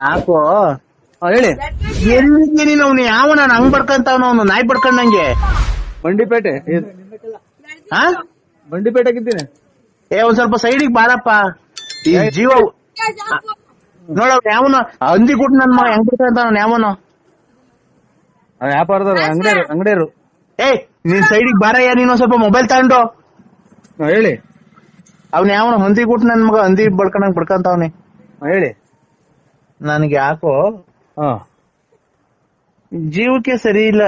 ಹಾ ಹೇಳಿ. ಎಲ್ಲಿಗೆ ನೀನು ಅವ್ನು? ಯಾವ ನಾನು ಹಂಗ್ ಬಡ್ಕಂತಾವನು ಅವ್ನು? ನಾಯಿ ಬಡ್ಕೊಂಡಂಗೆ ಬಂಡಿಪೇಟೆ. ಹಾ ಬಂಡಿಪೇಟೆಗಿದ್ದೀನಿ. ಏ ಒಂದ್ ಸ್ವಲ್ಪ ಸೈಡಿಗೆ ಬಾರಪ್ಪ. ಈ ಜೀವ ನೋಡ ಯಾವನು? ಹಂದಿ ಕೊಟ್ಟು ನನ್ ಮಗ. ಹೆಂಗ್ ಬಿಡ್ಕಂತಾನ ಯಾವನು? ವ್ಯಾಪಾರದವ್ರು ಅಂಗಡಿಯರು ಅಂಗಡಿಯರು. ಏ ನೀನ್ ಸೈಡಿಗೆ ಬಾರಯ್ಯ. ನೀನು ಸ್ವಲ್ಪ ಮೊಬೈಲ್ ತಗೊಂಡು. ಹೇಳಿ. ಅವ್ನ ಯಾವನ? ಹಂದಿ ಕೊಟ್ಟು ನನ್ ಮಗ. ಹಂದಿ ಬಡ್ಕೊಂಡಂಗ್ ಬಡ್ಕಂತಾವ್ನಿ ಹೇಳಿ. ನನಗೆ ಯಾಕೋ ಹಾ. ಜೀವಕ್ಕೆ ಸರಿ ಇಲ್ಲ.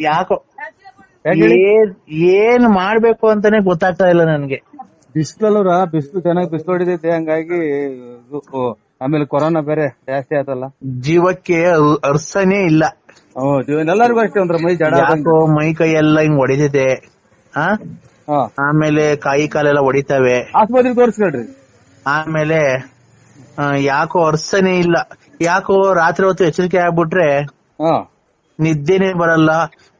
ಯಾಕೋ? ಏನ್ ಮಾಡ್ಬೇಕು ಅಂತಾನೆ ಗೊತ್ತಾಗ್ತಾ ಇಲ್ಲ ನನ್ಗೆ. ಬಿಸಿಲಲ್ಲೂರ ಬಿಸಿಲು ಚೆನ್ನಾಗಿ ಬಿಸಿಲು ಹೊಡಿದೈತೆ ಹಂಗಾಗಿ ಆಮೇಲೆ ಕೊರೋನಾ ಬೇರೆ ಜಾಸ್ತಿ ಆತಲ್ಲ. ಜೀವಕ್ಕೆ ಅರ್- ಅರ್ಸನೇ ಇಲ್ಲ. ಎಲ್ಲರಿಗೂ ಅಷ್ಟೇ ಒಂದ್ರ ಮೈ ಜಡ ಯಾಕೋ ಮೈ ಕೈ ಎಲ್ಲ ಹಿಂಗ್ ಹೊಡಿತೈತೆ ಆಮೇಲೆ ಕಾಯಿ ಕಾಲೆಲ್ಲ ಹೊಡಿತಾವೆ ಆಸ್ಪತ್ರೆ ತೋರಿಸ್ಕೊಳ್ರಿ. ಆಮೇಲೆ ಯಾಕೋ ಅರ್ಸನೆ ಇಲ್ಲ. ಯಾಕೋ ರಾತ್ರಿ ಹೊತ್ತು ಎಚ್ಚರಿಕೆ ಆಗ್ಬಿಟ್ರೆ ನಿದ್ದೆನೆ ಬರಲ್ಲ.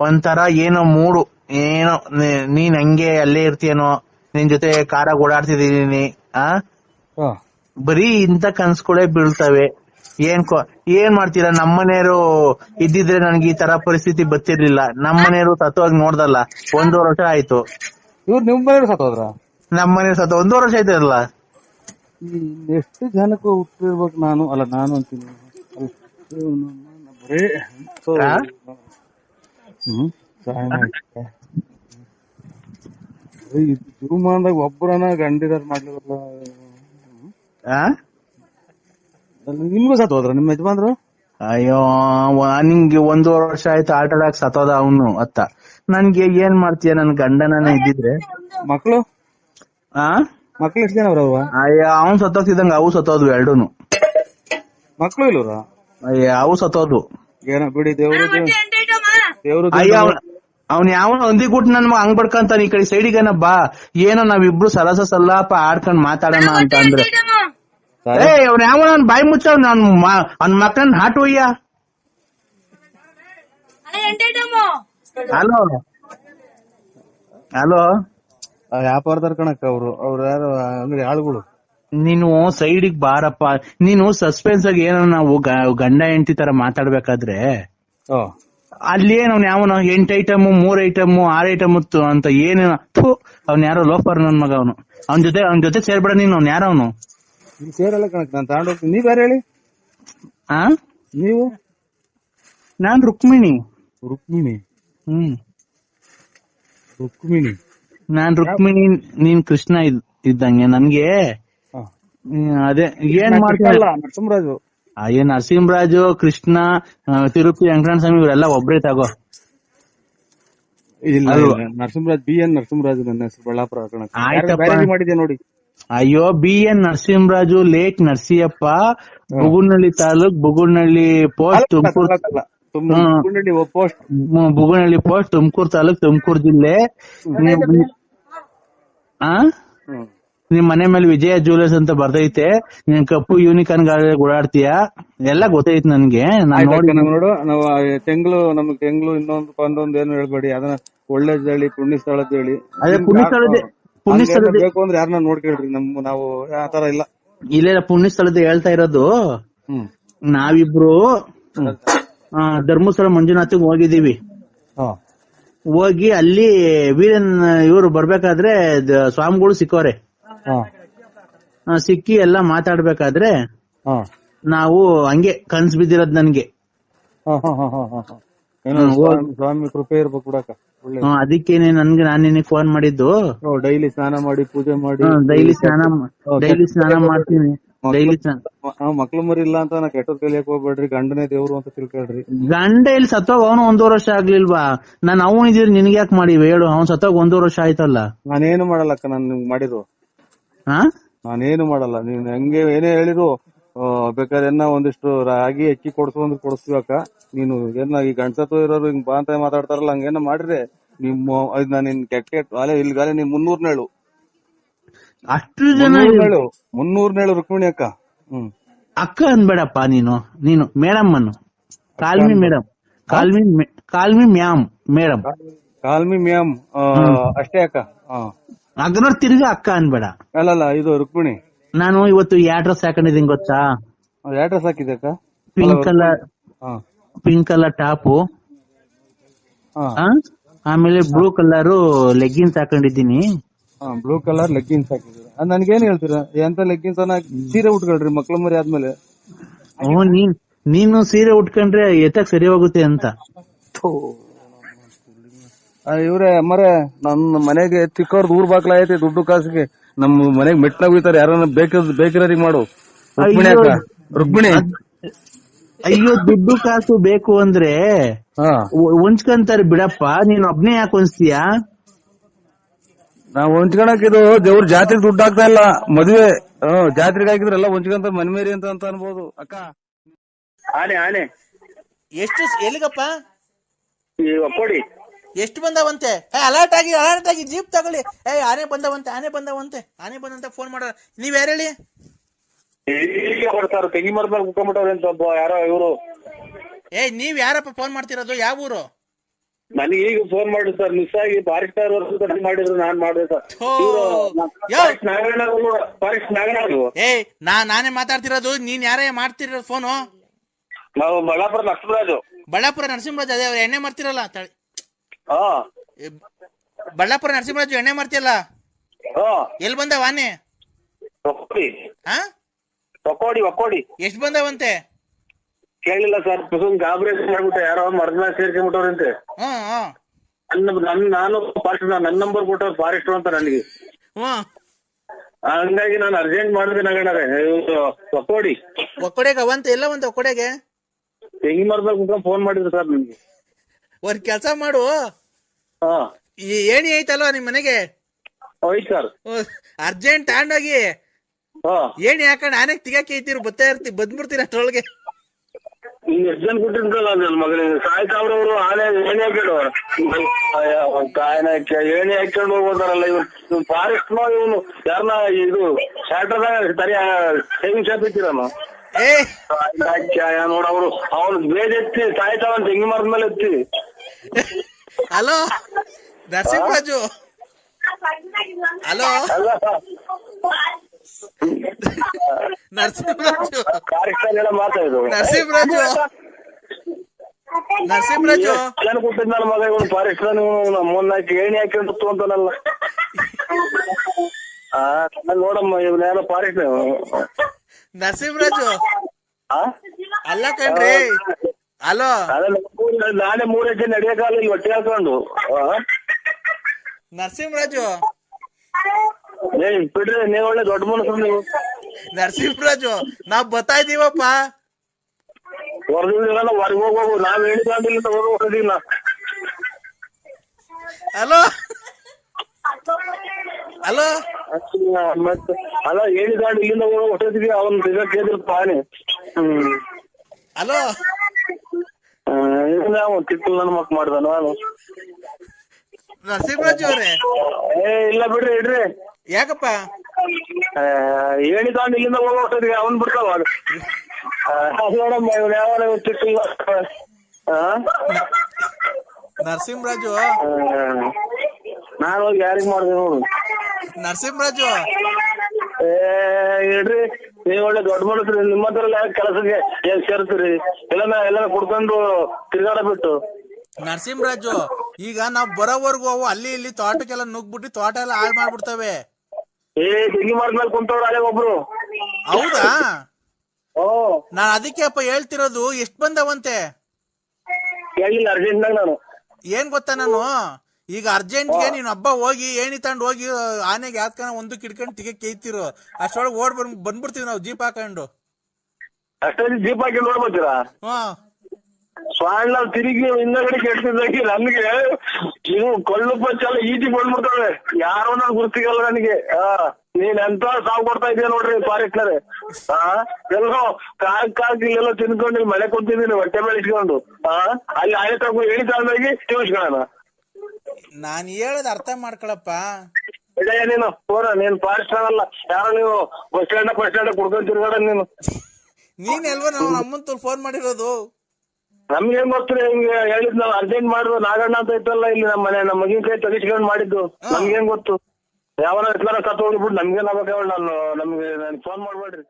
ಒಂಥರ ಏನೋ ಮೂಡು. ಏನೋ ನೀನ್ ಹಂಗೆ ಅಲ್ಲೇ ಇರ್ತೀಯನೋ. ನಿನ್ ಜೊತೆ ಖಾರ ಓಡಾಡ್ತಿದೀನಿ ಆ? ಬರೀ ಇಂತ ಕನ್ಸ್ಗಳೇ ಬೀಳ್ತವೆ. ಏನ್ ಏನ್ ಮಾಡ್ತೀರಾ? ನಮ್ಮನೆಯವರು ಇದ್ದಿದ್ರೆ ನನ್ಗೆ ಈ ತರ ಪರಿಸ್ಥಿತಿ ಬತ್ತಿರ್ಲಿಲ್ಲ ನಮ್ಮನೆಯವರು ಸತ್ತೋಗಿ ನೋಡ್ದಲ್ಲ. ಒಂದೂವರೆ ವರ್ಷ ಆಯ್ತು. ಇವ್ರು ನಿಮ್ ಮನೆಯವ್ರು ಸತ್ತೋದ್ರ? ನಮ್ಮನೆ ಸತ್ತ ಒಂದೂವರೆ ವರ್ಷ ಆಯ್ತಲ್ಲ? ಎಷ್ಟು ಜನಕ್ಕೂ ಹುಟ್ಟಿರ್ಬೇಕು ನಾನು? ಅಲ್ಲ ನಾನು ಅಂತೀನಿ. ಬರೀ? ಹ್ಮ್? ಸಹಾಯ ಜೀವಮಾನದಾಗ ಒಬ್ಬರನ್ನ ಗಂಡಿದಾರ ಮಾಡ್ಲಿಲ್ಲ ನಿಮ್ಗೂ ಸತ್ ಹೋದ್ರ? ನಿಮ್ಮ ಯಜಮಾನ್ರು? ಅಯ್ಯೋ ನಿಮ್ಗೆ ನಿಂಗೆ ಒಂದೂವರೆ ವರ್ಷ ಆಯ್ತು ಆಟ ಆಡಕ್ ಸತ್ತೋದ ಅವನು ಅತ್ತ. ನನ್ಗೆ ಏನ್ ಮಾಡ್ತೀಯ? ನನ್ ಗಂಡನೇ ಇದ್ದಿದ್ರೆ. ಮಕ್ಳು? ಆ? ಮಕ್ಳು ಎಷ್ಟು ಜನ ಅವ್ರವ ಅಯ್ಯ ಅವ್ನ್ ಸತ್ತೋಗ್ತಿದ್ದಂಗ ಅವು ಸತ್ತೋದ್ವು ಎರಡೂನು. ಮಕ್ಳು ಇಲ್ಲವ್ರ ಅಯ್ಯ ಅವು ಸತ್ತೋದ್ವು. ಏನೋ ಬಿಡಿ ದೇವ್ರು ದೇವ್ರು ಅಯ್ಯ ಅವ್ನ್ ಯಾವ ಒಂದಿ ಗುಟ್ ನನ್ ಹಂಗ್ ಬಡ್ಕಂತಾನ ಈ ಕಡೆ ಸೈಡಿಗೇನ ಬಾ. ಏನೋ ನಾವಿಬ್ರು ಸಲಸ ಸಲ್ಲಾಪ ಆಡ್ಕೊಂಡ್ ಮಾತಾಡೋಣ ಅಂತ ಅಂದ್ರೆ ಏ ಅವ್ನ ಯಾವ ನನ್ ಬಾಯಿ ಮುಚ್ಚವ್ ನನ್ ಅವ್ನ ಮಕ್ಕಳನ್ ಹಾಟ್ ಅಯ್ಯ ಹಲೋ. ಹಲೋ. ವ್ಯಾಪಾರದಾರ ಕಣಕ್ ಅವ್ರು. ಅವ್ರ ಯಾರು ಅಂದ್ರೆ ಆಳುಗಳು. ನೀನು ಸೈಡಿಗ್ ಬಾರಪ್ಪ. ನೀನು ಸಸ್ಪೆನ್ಸ್ ಆಗಿ ಏನೋ ನಾವು ಗ- ಗಂಡ ಹೆಂಡತಿ ತರ ಮಾತಾಡ್ಬೇಕಾದ್ರೆ ಅಲ್ಲಿ ಏನ್ ಅವ್ನ ಯಾವನ ಎಂಟ್ ಐಟಮ್ ಮೂರ್ ಐಟಮ್ ಆರ್ ಐಟಮ್ ಅಂತ ಏನೇನ ಅವ್ನ ಯಾರೋ ಲೋಫರ್ ನನ್ ಮಗ ಅವನು. ಅವ್ನ ಜೊತೆ ಅವ್ನ ಜೊತೆ ಸೇರ್ಬೇಡ ನೀನು ಅವ್ನ ಯಾರ ಅವನು? ಇಲ್ಲಿ ಸೇರಲ್ಲ ಕಣಕ್ ನಾನು ತಗೊಂಡ್ ಹೋಗ್ತೀನಿ. ನೀವ್ ಯಾರು ಹೇಳಿ? ಆ? ನೀವು? ನಾನ್ ರುಕ್ಮಿಣಿ. ರುಕ್ಮಿಣಿ. ಹ್ಮ್. ರುಕ್ಮಿಣಿ. ನಾನ್ ರುಕ್ಮಿಣಿ ನೀನ್ ಕೃಷ್ಣ ಇದ್ದಂಗೆ. ನನ್ಗೆ ಅದೇ ಏನ್ ಮಾಡ್ತೀನಿ ಅಲ್ಲ ನರಸಿಂಹರಾಜು. ಅಯ್ಯ ನರಸಿಂಹರಾಜು ಕೃಷ್ಣ ತಿರುಪತಿ ವೆಂಕಟರಮಣ ಸ್ವಾಮಿ ಇವರೆಲ್ಲ ಒಬ್ರೇ ತಗೋ. ಇಲ್ಲ ನರಸಿಂಹರಾಜ್ ಬಿ ಎನ್ ನರಸಿಂಹರಾಜು ನನ್ನ ಹೆಸರು ಬಳ್ಳಾಪುರ ಕಣಕ್. ಬೇರೆ ನೋಡಿ? ಅಯ್ಯೋ B N Narasimharaju late Narasiyappa Bugunalli taluk Bugunahalli post Tumakuru. Post Bugunahalli post Tumakuru taluk Tumakuru ಜಿಲ್ಲೆ. ನಿಮ್- ಆ? ನಿಮ್ ಮನೆ ಮೇಲೆ ವಿಜಯ ಜ್ಯುವೆಲರ್ಸ್ ಅಂತ ಬರ್ದೈತೆ. ನೀನ್ ಕಪ್ಪು ಯೂನಿಕಾರ್ನ್ ಗಾಡಿ ಓಡಾಡ್ತೀಯ? ಎಲ್ಲ ಗೊತ್ತೈತ್ ನನ್ಗೆ. ನಾನ್ ನೋಡಿ ನೋಡು ನಾವು ತೆಂಗ್ಳು ನಮ್ಗೆ ತೆಂಗ್ಳು ಇನ್ನೊಂದು ಒಂದೊಂದು ಏನು ಹೇಳ್ಬೇಡಿ. ಅದನ್ನ ಒಳ್ಳೇದ್ ಹೇಳಿ ಪುಣ್ಯ ಸ್ಥಳದ ಹೇಳಿ ಅದೇ ಪುಣ್ಯ ಸ್ಥಳದ ಪುಣ್ಯ ಸ್ಥಳ ಬೇಕು ಅಂದ್ರೆ ಯಾರನ್ನ ನೋಡ್ಕೇಳ್ರಿ. ನಮ್ ನಾವು ಆ ತರ ಇಲ್ಲ. ಇಲ್ಲೇ ಪುಣ್ಯ ಸ್ಥಳದ ಹೇಳ್ತಾ ಇರೋದು. ನಾವಿಬ್ರು ಧರ್ಮಸ್ಥಳ ಮಂಜುನಾಥಿಗೆ ಹೋಗಿದೀವಿ ಹಾ. ಹೋಗಿ ಅಲ್ಲಿ ವೀರನ್ ಇವರು ಬರ್ಬೇಕಾದ್ರೆ ಸ್ವಾಮಿಗಳು ಸಿಕ್ಕವ್ರೆ ಸಿಕ್ಕಿ ಎಲ್ಲ ಮಾತಾಡ್ಬೇಕಾದ್ರೆ ನಾವು ಹಂಗೆ ಕನ್ಸ್ ಬಿದ್ದಿರೋದ್ ನನ್ಗೆ. ಸ್ವಾಮಿ ಕೃಪೆ ಇರ್ಬೇಕು ಅದಕ್ಕೇನೆ ನನ್ಗೆ ನಾನೇನೆ ಫೋನ್ ಮಾಡಿದ್ದು. ಡೈಲಿ ಸ್ನಾನ ಮಾಡಿ ಪೂಜೆ ಮಾಡಿ. ಡೈಲಿ ಸ್ನಾನ ಡೈಲಿ ಸ್ನಾನ ಮಾಡ್ತೀನಿ. ಮಕ್ಳು ಮರಿ ಇಲ್ಲ ಅಂತ ನಾ ಕೆಟ್ಟದ್ ಕಲಿಯಕ್ ಹೋಗ್ಬೇಡ್ರಿ ಗಂಡನೇ ದೇವ್ರು ಅಂತ ತಿಳ್ಕೊಳ್ರಿ. ಗಂಡ ಇಲ್ಲಿ ಸತ್ತೋಗ ಅವನು ಒಂದೂವರೆ ವರ್ಷ ಆಗ್ಲಿಲ್ವಾ? ನಾನು ಅವನು ಇದ್ರೆ ನಿನ್ಗೆ ಯಾಕೆ ಮಾಡಿ ಹೇಳು ಅವ್ನ್ ಸತ್ತೋಗ ಒಂದೂವರೆ ವರ್ಷ ಆಯ್ತಲ್ಲ? ನಾನೇನು ಮಾಡಲ್ಲಕ್ಕ ನಾನು ನಿಮ್ಗೆ ಮಾಡಿದ್ರು ಹಾ ನಾನೇನು ಮಾಡಲ್ಲ ನೀನ್ ಹೆಂಗೆ ಏನೇ ಹೇಳಿದ್ರು ಬೇಕಾದ್ರೆ ಏನ ಒಂದಿಷ್ಟು ರಾಗಿ ಅಕ್ಕಿ ಕೊಡ್ಸು ಅಂದ್ರೆ ಕೊಡಿಸ್ತೀವಿ ಅಕ್ಕ. ನೀನು ಏನ ಈ ಗಂಡಸತ್ವ ಇರೋರು ಹಿಂಗ್ ಬಾ ಅಂತ ಮಾತಾಡ್ತಾರಲ್ಲ ಹಂಗೇನ ಮಾಡ್ರಿ ನಿಮ್ಮ ಅದ್ ನಾನು ನಿನ್ ಕೆಟ್ಟ ಕೆಟ್ಟ ಅಲೆ ಇಲ್ಲಿ ಗಾಲೆ ನೀನ್ ಮುನ್ನೂರ್ನೇಳು ಅಷ್ಟು ಜನ ಮುನ್ನೂರ್ನೇಳು ರುಕ್ಮಿಣಿ ಅಕ್ಕ. ಹ್ಮ್. ಅಕ್ಕ ಅನ್ಬೇಡಪ್ಪ ನೀನು ನೀನು ಮೇಡಮ್ ಅನ್ನು call me madam call me call me ma'am madam call me ma'am ಅಷ್ಟೇ ಅಕ್ಕ. ಅಗ್ನೋರ್ ತಿರ್ಗಿ ಅಕ್ಕ ಅನ್ಬೇಡ. ಅಲ್ಲಲ್ಲ ಇದು ರುಕ್ಮಿಣಿ. ನಾನು ಇವತ್ತು ಈ ಅಡ್ರೆಸ್ ಹಾಕೊಂಡಿದೀನಿ ಗೊತ್ತಾ? ಅಡ್ರೆಸ್ ಅಕ್ಕ? Pink colour pink colour top ಆಮೇಲೆ ಬ್ಲೂ ಕಲರ್ ಲೆಗ್ಗಿನ್ಸ್ ಹಾಕೊಂಡಿದ್ದೀನಿ. ಬ್ಲೂ ಕಲರ್ ಲೆಗ್ಗಿನ್ಸ್ ಹಾಕಿದ್ರು ಅದ್ ನನ್ಗೇನ್ ಹೇಳ್ತೀರಾ? ಎಂತ ಲೆಗ್ಗಿನ್ಸ್ ಅನ್ನ ಸೀರೆ ಉಟ್ಕೊಳ್ರಿ ಮಕ್ಳ ಮರಿ ಆದ್ಮೇಲೆ. ನೀನ್ ನೀನು ಸೀರೆ ಉಟ್ಕೊಂಡ್ರೆ ಎತ್ತಕ್ ಸರಿ ಹೋಗುತ್ತೆ ಅಂತ ಇವ್ರೆ ಮರೆ ನನ್ನ ಮನೆಗೆ ಚಿಕ್ಕವ್ರ ಊರ್ ಬಾಕ್ಲ ಐತಿ ದುಡ್ಡು ಕಾಸಿಗೆ. ನಮ್ಮ ಮನೆಗ್ ಮೆಟ್ಲ ಹೋಯ್ತಾರೆ ಯಾರನ್ನ ಬೇಕಿರ್ ಬೇಕಿರೋರಿಗೆ ಮಾಡು. ರುಕ್ಮಿಣಿ ಅಯ್ಯೋ. ದುಡ್ಡು ಕಾಸು ಬೇಕು ಅಂದ್ರೆ ಹಾ. ಒ- ಬಿಡಪ್ಪ ನೀನ್ ಒಬ್ನೇ ಯಾಕೆ ಹೊಂಚ್ತೀಯಾ? ನಾವ್ ಹೊಂಚ್ಕೊಳಕ್ ಇದು ದೇವ್ರ ಜಾತ್ರೆಗೆ ದುಡ್ಡು ಆಗ್ತಾ ಇಲ್ಲ. ಮದ್ವೆ ಹ್ಮ್ ಜಾತ್ರೆಗೆ ಹಾಕಿದ್ರೆಲ್ಲ ಹೊಂಚ್ಕೊಂತ ಮನ್ಮೇರಿ ಅಂತ ಅಂತ ಅನ್ಬೋದು. ಅಕ್ಕ? ಆನೆ ಆನೆ. ಎಷ್ಟು ಎಲ್ಲಿಗಪ್ಪ? ಈ ಒಕ್ಕೋಡಿ ಎಷ್ಟು ಬಂದವಂತೆ? ಏ ಅಲರ್ಟ್ ಆಗಿ ಅಲರ್ಟ್ ಆಗಿ ಜೀಪ್ ತಗೊಳ್ಳಿ. ಏ ಆನೆ ಬಂದವಂತೆ ಆನೆ ಬಂದವಂತೆ ಆನೆ ಬಂದಂತ ಫೋನ್ ಮಾಡ ನೀವ್ ಯಾರು ಹೇಳಿ? ಬರ್ತಾರ? ತೆಂಗಿ ಮೇಲೆ ಮುಕ್ಕೊಂಬಿಟ್ಟವ್ರೆ ಅಂತ ಒಬ್ಬ ಯಾರೋ ಇವರು. ಏ ನೀವ್ ಯಾರಪ್ಪ ಫೋನ್ ಮಾಡ್ತಿರೋದು? ಯಾವ ಊರು? ನನಗೆ ಈಗ ಫೋನ್ ಮಾಡಿ ಸರ್ ಮಿಸ್ ಆಗಿ ಫಾರೆಸ್ಟ್ ಅವ್ರು ಮಾಡಿದ್ರು ನಾನ್ ಮಾಡಿದೆ ಸರ್. ಫಾರೆಸ್ಟ್ ನಾಗಣ್ಣ ಏ ನಾ ನಾನೇ ಮಾತಾಡ್ತಿರೋದು ನೀನ್ ಯಾರೇ ಮಾಡ್ತಿರೋ ಫೋನು ನಾವು ಬಳ್ಳಾಪುರ ನರಸಿಂಹರಾಜು. ಬಳ್ಳಾಪುರ ನರಸಿಂಹರಾಜ್ ಅದೇ ಅವ್ರ ಎಣ್ಣೆ ಮಾಡ್ತಿರಲ್ಲ ತಳಿ. ಬಳ್ಳಾಪುರ ನರಸಿಂಹರಾಜ್ ಎಣ್ಣೆ ಮಾಡ್ತಿಯಲ್ಲ? ಎಲ್ ಎಲ್ಲಿ ಬಂದವ ಆನೆ ಒಕ್ಕೋಡಿ. ಒಕ್ಕೋಡಿ ಒಕ್ಕೋಡಿ. ಎಷ್ಟು ಬಂದವಂತೆ? ಕೇಳಿಲ್ಲ ಸರ್. ಸುಮ್ ಗಾಬರಿ ಮಾಡ್ಬಿಟ್ಟೆ ಯಾರೋ ಮರದ ಮೇಲೆ ಸೇರ್ಕೊಂಡ್ಬಿಟ್ಟವ್ರಂತೆ ಹ್ಮ್ ಹ್ಮ್. ನನ್ನ ನನ್ ನಾನು ಫಾರೆಸ್ಟ್ ನನ್ನ ನಂಬರ್ ಕೊಟ್ಟವ್ರು ಫಾರೆಸ್ಟ್ ಅಂತ ನನಗೆ. ಹ್ಮ್. ಹಂಗಾಗಿ ನಾನು ಅರ್ಜೆಂಟ್ ಮಾಡಿದೆ ನಗಣರೆ ಇವ್ರು ಒಕ್ಕೋಡಿ. ಒಕ್ಕಡೆಗೆ ಅವಂತೆ ಎಲ್ಲ ಒಂದು ಒಕ್ಕಡೆಗೆ? ತೆಂಗಿ ಮರದ ಕುತ್ಕೊಂಡು ಫೋನ್ ಮಾಡಿದ್ರು ಸರ್ ನಿಮ್ಗೆ ಒಂದ್ ಕೆಲಸ ಮಾಡು. ಹಾ. ಈ ಏಣಿ ಐತಲ್ವಾ ನಿಮ್ ಮನೆಗೆ? ಹೋಯ್ತು ಸರ್. ಅರ್ಜೆಂಟ್ ತಗೊಂಡೋಗಿ. ಹಾ. ಏಣಿ ಹಾಕೊಂಡು ಆನೆಗ್ ತಿಗಾಕಿ ಐತಿರು ಬತ್ತಾ ಇರ್ತಿ ಬಂದ್ಬಿಡ್ತೀನಿ ಅಷ್ಟ್ರೊಳಗೆ ಇನ್ನು ಎಷ್ಟ್ ಜನ ಕೊಟ್ಟಿರ್ತಾರಲ್ಲ ನನ್ನ ಮಗಳಿಗೆ ಸಾಯ್ತಾವ್ರವ್ರು ಆನೆ ಏಣಿ ಹಾಕೊಂಡು ಕಾಯನ ಏಣಿ ಹಾಕೊಂಡು ಹೋಗ್ಬೋದಾರಲ್ಲ ಇವ್ರು. ಫಾರೆಸ್ಟ್ ನೋ ಇವನು ಯಾರನ್ನ ಇದು ಸ್ಯಾಟರ್ದಾಗ ಸರಿ ಸೇವಿಂಗ್ ಶಾಪ್ ಇಟ್ಟಿರನು? ನೋಡ ಅವರು. ಅವನು ಬೇಜ ಎತ್ತಿ ಸಾಯ್ತಾವನ್ ತೆಂಗಿ ಮರದ ಮೇಲೆ ಎತ್ತಿ. ಹಲೋ? ನರಸಿಂಹರಾಜು? ಹಲೋ? ನರಸಿಂಹರಾಜು. ನರಸಿಂಹರಾಜು. ನರಸಿಂಹರಾಜು. ನಾನು ಕೊಟ್ಟಿದ್ ನನ್ನ ಮಗ ಇವನು ಫಾರೆಸ್ಟ್ ಮೊನ್ನಾಕಿ ಏಣಿ ಹಾಕೊಂಡು ನಾನ್ ನೋಡಮ್ಮ ಇವನ್ ಏನೋ ಫಾರೆಸ್ಟ್ ನರಸಿಂಹರಾಜು. ಅಲ್ಲ ಕಣ್ರಿ. ಹಲೋ ನಾಳೆ ಮೂರ್- ಹೆಜ್ಜೆ ನಡೆಯಕ್ಕಾಗಲ್ಲ ಹೊಟ್ಟೆ ಹಾಕೊಂಡು ನರಸಿಂಹರಾಜು. ಏ ಬಿಡ್ರಿ ನೀವ್ ಒಳ್ಳೆ ದೊಡ್ಡ ಮನುಷ್ಯರು ನೀವು. ನರಸಿಂಹರಾಜು ನಾವ್ ಬರ್ತಾ ಇದೀವಪ್ಪ ಹೊರದಿಲ್ಲ ಹೊರಗೆ ಹೋಗು ನಾವ್ ಹೇಳಿಲ್ಲ ಹೊರದಿಲ್ಲ. ಹಲೋ? ಹಲೋ? ಮತ್ತೆ ಅಲ್ಲ ಹೇಳಿದಾಂಡ್ ಇಲ್ಲಿಂದ ಹೋಗೋ ಹೊಟ್ಟದಿಗೆ ಅವನ್ ಸಿಗಕ್ಕೆ ಎದುರು ತಾನೆ. ಹ್ಮ್. ಹಲೋ? ಇದನ್ನ ಅವನ್ ನನ್ನ ಮಕ್ ಮಾಡ್ದ ನಾನು. ನರಸಿಂಹರಾಜು ಅವ್ರೆ. ಏ ಇಲ್ಲ ಬಿಡ್ರಿ ಇಡ್ರಿ. ಯಾಕಪ್ಪ? ಹೇಳಿದಾಂಡ್ ಇಲ್ಲಿಂದ ಹೋಗೋ ಹೊಟ್ಟದಿಗೆ ಅವನ್ ಬಿಡ್ತಾವ ನೋಡಮ್ಮ ಇವ್ನು ಯಾವ ನರಸಿಂಹರಾಜು? ನಾನು ಹೋಗಿ ಯಾರಿಗ್ ಮಾಡ್ದೆ ನೋಡು. ನರಸಿಂಹರಾಜು? ಏ ಇಡ್ರಿ ನೀವ್ ಒಳ್ಳೆ ದೊಡ್ಡ ಮನುಷ್ಯರು ನಿಮ್ಮ ಹತ್ರ ಕೆಲಸಕ್ಕೆ ಏನ್ ಸೇರ್ತೀರಿ? ಎಲ್ಲ ಎಲ್ಲ ಕುಡ್ಕೊಂಡು ತಿರ್ಗಾಡ ಬಿಟ್ಟು. ನರಸಿಂಹರಾಜು ಈಗ ನಾವ್ ಬರೋವರ್ಗು ಅವು ಅಲ್ಲಿ ಇಲ್ಲಿ ತೋಟಕ್ಕೆಲ್ಲ ನುಗ್ಬಿಟ್ಟು ತೋಟ ಎಲ್ಲ ಹಾಳು ಮಾಡ್ಬಿಡ್ತವೆ. ಏ ಬೆಂಗಿ ಮರದ ಮೇಲೆ ಕುಂತವ್ರ ಅಲ್ಲೇ ಒಬ್ರು. ಹೌದಾ? ಓ ನಾನ್ ಅದಕ್ಕೆ ಅಪ್ಪ ಹೇಳ್ತಿರೋದು ಎಷ್ಟ್ ಬಂದವಂತೆ? ಹೇಳಿಲ್ಲ ಅರ್ಜೆಂಟ್ನಾಗ ನಾನು. ಏನ್ ಗೊತ್ತಾ ನಾನು? ಈಗ ಅರ್ಜೆಂಟ್ಗೆ ನೀನ್ ಹಬ್ಬ ಹೋಗಿ ಏಣಿ ತಗೊಂಡ್ ಹೋಗಿ ಆನೆಗೆ ಯಾತ್ಕನ ಒಂದು ಕಿಡ್ಕೊಂಡು ತಿಗೆ ಕೇಯ್ತಿರು ಅಷ್ಟೊಳಗೆ ಓಡ್ ಬಂದ್ ಬಂದ್ಬಿಡ್ತೀವಿ ನಾವು ಜೀಪ್ ಹಾಕೊಂಡು. ಅಷ್ಟೊಂದು ಜೀಪ್ ಹಾಕಿ ನೋಡ್ಬೋತೀರಾ ಹ್ಮ್ ಸ್ವಾಣ ತಿರುಗಿ ಹಿಂದಗಡೆ ಕೆಡ್ತಿದ್ದಾಗಿ ನನ್ಗೆ ಇವು ಕೊಳ್ಳು ಪಚ್ಚೆಲ್ಲ ಈಟಿ ಬಂದ್ಬಿಡ್ತವೆ ಯಾರೋ ನನ್ ಗುರ್ತಿಗಲ್ಲ ನನಗೆ. ಆ ನೀನ್ ಎಂತ ಸಾವು ಕೊಡ್ತಾ ಇದೀಯ ನೋಡ್ರಿ ಫಾರೆಸ್ಟ್ನರೇ ಹಾ ಎಲ್ಲೋ ಕಾಕ್ ಕಾಕ್ ಇಲ್ಲೆಲ್ಲ ತಿನ್ಕೊಂಡು ಇಲ್ಲಿ ಮಳೆ ಕುಂತಿದ್ದೀನಿ ಹೊಟ್ಟೆ ಮೇಲೆ ಇಟ್ಕೊಂಡು. ಆ ಅಲ್ಲಿ ಆಯ್ತ ತಗೋ ಹೇಳಿ ತಗೊಂಡೋಗಿ ತಿಳ್ಸ್ಕೊಳ್ಳೋಣ ನಾನ್ ಹೇಳದ್ ಅರ್ಥ ಮಾಡ್ಕೊಳಪ್ಪ. ಇಡಯ್ಯ ನೀನು ಫೋನ ನೀನ್ ಫಾರೆಸ್ಟ್ ಅಲ್ಲ. ಯಾರೋ ನೀವು ಬಸ್ ಸ್ಟ್ಯಾಂಡ್ ಬಸ್ ಸ್ಟ್ಯಾಂಡ್ ಕುಡ್ಕೊಂಡು ತಿರ್ಗಾಡ ನೀನು. ನೀನ್ ಎಲ್ವ ನಾವು ನಮ್ಮಂತ ಫೋನ್ ಮಾಡಿರೋದು. ನಮ್ಗೆ ಏನ್ ಗೊತ್ತಿಲ್ಲ ಹಿಂಗ ಹೇಳಿದ್ ನಾವು ಅರ್ಜೆಂಟ್ ಮಾಡುದು ನಾಗಣ್ಣ ಅಂತ ಇತ್ತಲ್ಲ ಇಲ್ಲಿ ನಮ್ಮ ಮನೆ ನಮ್ಮ ಮಗಿನ ಕೈ ತೆಗಿಸ್ಕೊಂಡು ಮಾಡಿದ್ದು. ನಮ್ಗೇನ್ ಗೊತ್ತು? ಯಾವನ ಇಟ್ಲಾರ ಸತ್ತು ಹೋಗ್ಬಿಟ್ಟು ನಮ್ಗೇನ್ ಆಗ್ಬೇಕು ನಾನು ನಮ್ಗೆ ನನ್ಗೆ ಫೋನ್ ಮಾಡ್ಬೇಡ್ರಿ.